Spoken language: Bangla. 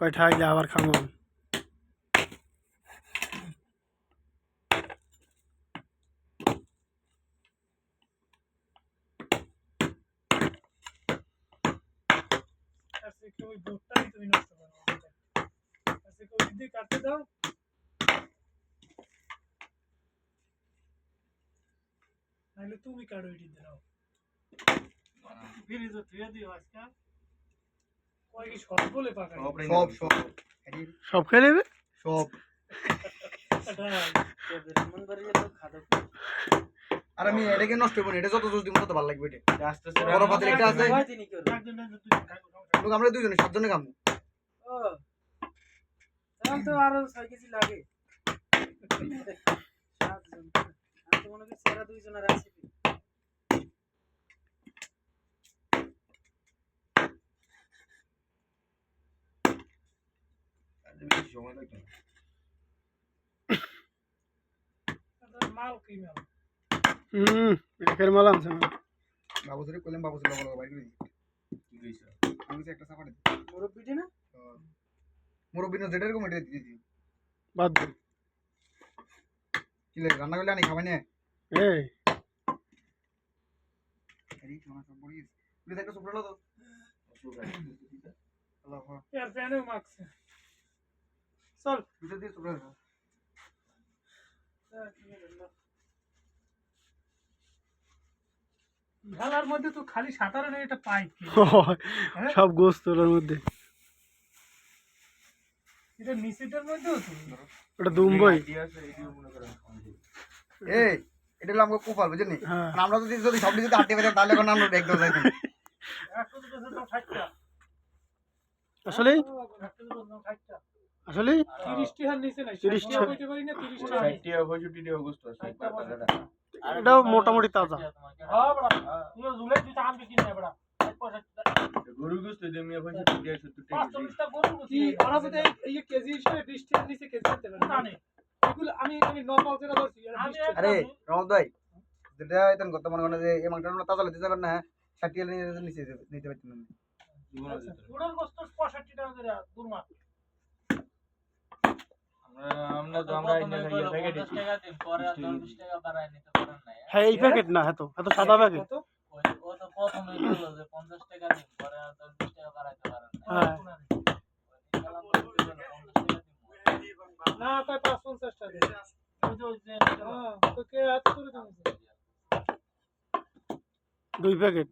কয়টা আইলে আবার খামো আজকে ওই বোর্ডটাই তুমি নষ্ট করো আজকে ওই দিক দিয়ে কাটতে দাও নাহলে তুমি কাটো ওই দিক দিয়ে দাও ফ্রিজে ধুয়ে দিও আজকে কয় কি সব সব সব। সব খেয়ে নেবে? সব। আর আমি এটাকে নষ্ট করব? এটা যত জোস দিব তত ভালো লাগবে এটা। আস্তে আস্তে বড় পাতিল আছে। লোক আমরা দুজনে সাতজনে খাব তো আরও ছয় কেজি লাগে। সাতজন। আমি তো মনে করি সেরা দুইজনের রেসিপি সময় লাগবে না। মাল কি মাল হুম একের মাল আনছে না। বাবু ধরে কইলাম বাবু ধরে লগা বাইরে কি কইছো? আমি একটা সাপাড়ে মুরব্বিটি না? মুরব্বী না যেটা এরকম এটা দিয়ে দিই বাদ দে। কি লাগে রান্না করলে আনি খাবাই না? এই। এই সোনা সব বড়ি একটা তো। আল্লাহ হ্যাঁ এর চল। দুটো দিয়ে ঢালার মধ্যে তো খালি সাঁতারে নেই এটা পাইপ সব গোস্ত মধ্যে। এটা নিচেটার মধ্যেও তো? ওটা দুম্বই মনে। এই এটা হলো আমাকে বুঝলি? হ্যাঁ। আমরা যদি যদি সব যদি আটকে পেতাম তাহলে এখন আমরা ব্যাগ দেওয়া যাইতাম একশো দুটো দাম ষাটটা আসলেই একশো দুটো দাম ষাটটা আসলেই তিরিশ টাকার নিচে নাই 30 টাকা টাকা। কইতে পারি না তিরিশ টাকা ষাট টাকা, পঁয়ষট্টি টাকা গোস্ত আছে, ষাটটা একবার পঞ্চাশ টাকাটা। টাকা। এটাও মোটামুটি তাজা হ্যাঁ বড়া তুই আম বিক্রি না বড়া ষাট পঁয়ষট্টি টাকা। গরুর গোস্ত দিয়ে মিয়া পঁয়ষট্টি টাকা, সত্তর টাকা পাঁচ কেজি। চল্লিশটা গরু কি ওরা যদি এই- এই কেজি হিসেবে বিশ টাকার নিচে কেজি করতে পারে না এগুলো আমি আমি নর্মাল যেটা ধরছি আরে রমদ ভাই যেটা এটা কত মনে করেন যে এই মাংসটা তাজা লইতে যাবেন না ষাট টাকা নিচে নিতে পারতেন না গোস্ত টাকা করে দুর্মা আমরা- আমরা তো আমরা ইন্ডিয়া থেকে প্যাকেট দিচ্ছি। হ্যাঁ এই প্যাকেট না এত এত সাদা প্যাকেট না তাই পাঁচ পঞ্চাশ টাকা তোকে এত করে দাম দুই প্যাকেট